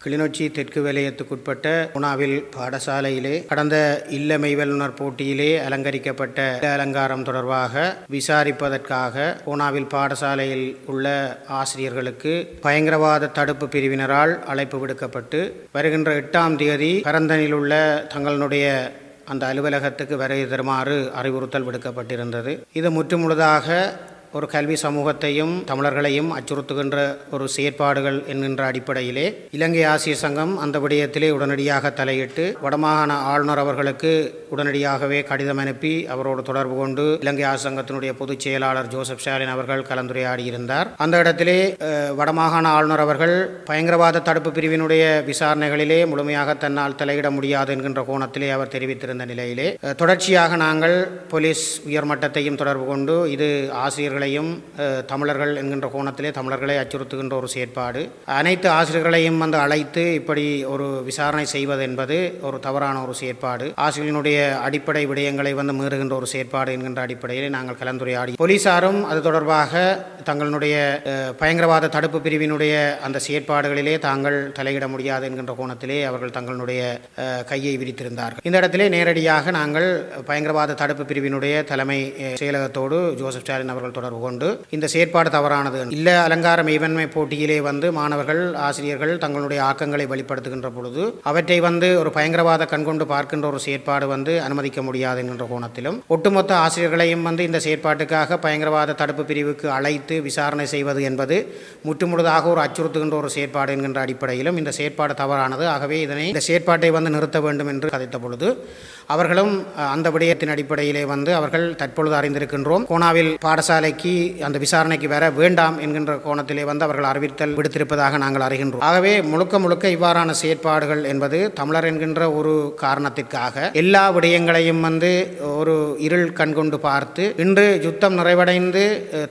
கிளிநொச்சி தெற்கு வலயத்துக்குட்பட்ட உணாவில் பாடசாலையிலே கடந்த இல்லமை வல்லுநர் போட்டியிலே அலங்கரிக்கப்பட்ட அலங்காரம் தொடர்பாக விசாரிப்பதற்காக உணாவில் பாடசாலையில் உள்ள ஆசிரியர்களுக்கு பயங்கரவாத தடுப்பு பிரிவினரால் அழைப்பு விடுக்கப்பட்டு வருகின்ற எட்டாம் தேதி பரந்தனில் உள்ள தங்களுடைய அந்த அலுவலகத்துக்கு வருகை தருமாறு அறிவுறுத்தல் விடுக்கப்பட்டிருந்தது. இது முற்றுமுழுதாக ஒரு கல்வி சமூகத்தையும் தமிழர்களையும் அச்சுறுத்துகின்ற ஒரு செயற்பாடுகள் என்கின்ற அடிப்படையிலே இலங்கை ஆசிய சங்கம் அந்த விடயத்திலே உடனடியாக தலையிட்டு வடமாகாண ஆளுநர் அவர்களுக்கு உடனடியாகவே கடிதம் அனுப்பி அவரோடு தொடர்பு கொண்டு இலங்கை ஆசிய சங்கத்தினுடைய பொதுச் செயலாளர் ஜோசப் ஸ்டாலின் அவர்கள் கலந்துரையாடி இருந்தார் அந்த இடத்திலே வடமாகாண ஆளுநர் அவர்கள் பயங்கரவாத தடுப்பு பிரிவினுடைய விசாரணைகளிலே முழுமையாக தன்னால் தலையிட முடியாது என்கின்ற கோணத்திலே அவர் தெரிவித்திருந்த நிலையிலே தொடர்ச்சியாக நாங்கள் போலீஸ் உயர்மட்டத்தையும் தொடர்பு கொண்டு இது ஆசிரியர்கள் ஆசிரியர்களையும் தமிழர்கள் என்கின்ற கோணத்திலே தமிழர்களை அச்சுறுத்துகின்ற ஒரு செயற்பாடு. அனைத்து ஆசிரியர்களையும் வந்து அழைத்து இப்படி ஒரு விசாரணை செய்வது என்பது ஒரு தவறான ஒரு செயற்பாடு. ஆசிரியர்களுடைய அடிப்படை விடயங்களை வந்து மீறுகின்ற ஒரு செயற்பாடு என்கின்ற அடிப்படையில் நாங்கள் கலந்துரையாடி. போலீசாரும் அது தொடர்பாக தங்களுடைய பயங்கரவாத தடுப்பு பிரிவினுடைய அந்த செயற்பாடுகளிலே தாங்கள் தலையிட முடியாது என்கின்ற கோணத்திலே அவர்கள் தங்களுடைய கையை விரித்திருந்தார்கள். இந்த இடத்திலே நேரடியாக நாங்கள் பயங்கரவாத தடுப்பு பிரிவினுடைய தலைமை செயலகத்தோடு ஜோசப் ஸ்டாலின் அவர்கள் தொடர்பு கொண்டு இந்த செயற்பாடு தவறானது. இல்ல அலங்கார மெய்வன்மை போட்டியிலே வந்து மாணவர்கள் ஆசிரியர்கள் தங்களுடைய ஆக்கங்களை வெளிப்படுத்துகின்ற பொழுது அவற்றை வந்து ஒரு பயங்கரவாத கண்கொண்டு பார்க்கின்ற ஒரு செயற்பாடு வந்து அனுமதிக்க முடியாது என்கின்ற கோணத்திலும் ஒட்டுமொத்த ஆசிரியர்களையும் வந்து இந்த செயற்பாட்டுக்காக பயங்கரவாத தடுப்பு பிரிவுக்கு அழைத்து விசாரணை செய்வது என்பது முற்றுமுழுதாக ஒரு அச்சுறுத்துகின்ற ஒரு செயற்பாடு என்கின்ற அடிப்படையிலும் இந்த செயற்பாடு தவறானது. ஆகவே இதனை இந்த செயற்பாட்டை வந்து நிறுத்த வேண்டும் என்று கதைத்த பொழுது அவர்களும் அந்த விடயத்தின் அடிப்படையிலே வந்து அவர்கள் தற்பொழுது அறிந்திருக்கின்றோம். கோனாவில் பாடசாலைக்கு அந்த விசாரணைக்கு வர வேண்டாம் என்கின்ற கோணத்திலே வந்து அவர்கள் அறிவித்தல் விடுத்திருப்பதாக நாங்கள் அறிகின்றோம். ஆகவே முழுக்க முழுக்க இவ்வாறான செயற்பாடுகள் என்பது தமிழர் என்கின்ற ஒரு காரணத்திற்காக எல்லா விடயங்களையும் வந்து ஒரு இருள் கண்கொண்டு பார்த்து இன்று யுத்தம் நிறைவடைந்து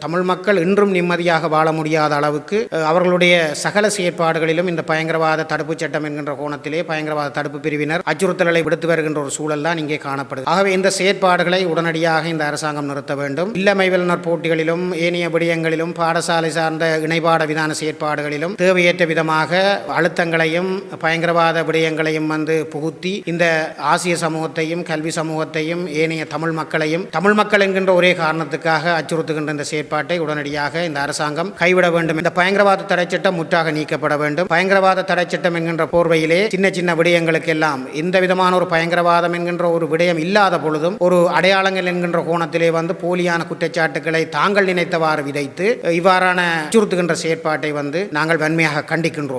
தமிழ் மக்கள் இன்றும் நிம்மதியாக வாழ முடியாத அளவுக்கு அவர்களுடைய சகல செயற்பாடுகளிலும் இந்த பயங்கரவாத தடுப்புச் சட்டம் என்கின்ற கோணத்திலே பயங்கரவாத தடுப்பு பிரிவினர் அச்சுறுத்தல்களை விடுத்து வருகின்ற ஒரு சூழல் தான் இங்கே காணப்படுது. ஆகவே இந்த செயற்பாடுகளை உடனடியாக இந்த அரசாங்கம் நிறுத்த வேண்டும். இல்லமைவல்னர் போட்டிகளிலும் ஏனைய விடயங்களிலும் பாடசாலை சார்ந்த இணைபாட விதான செயற்பாடுகளிலும் தேவையற்ற விதமாக அழுத்தங்களையும் பயங்கரவாத விடயங்களையும் வந்து புகுத்தி இந்த ஆசிய சமூகத்தையும் கல்வி சமூகத்தையும் ஏனைய தமிழ் மக்களையும் தமிழ் மக்கள் என்கின்ற ஒரே காரணத்துக்காக அச்சுறுத்துகின்ற இந்த செயற்பாட்டை உடனடியாக இந்த அரசாங்கம் கைவிட வேண்டும். இந்த பயங்கரவாத தடைச்சட்டம் முற்றாக நீக்கப்பட வேண்டும். பயங்கரவாத தடைச்சட்டம் என்கின்ற போர்வையிலே சின்ன சின்ன விடயங்களுக்கெல்லாம் இந்த விதமான ஒரு பயங்கரவாதம் என்கிற என்கின்ற ஒரு விடயம் இல்லாத பொழுதும் ஒரு அடையாளங்கள் என்கின்ற கோணத்திலே வந்து போலியான குற்றச்சாட்டுகளை தாங்கள் நினைத்தவாறு விதைத்து இவ்வாறான அச்சுறுத்துகின்ற செயற்பாட்டை வந்து நாங்கள் வன்மையாக கண்டிக்கின்றோம்.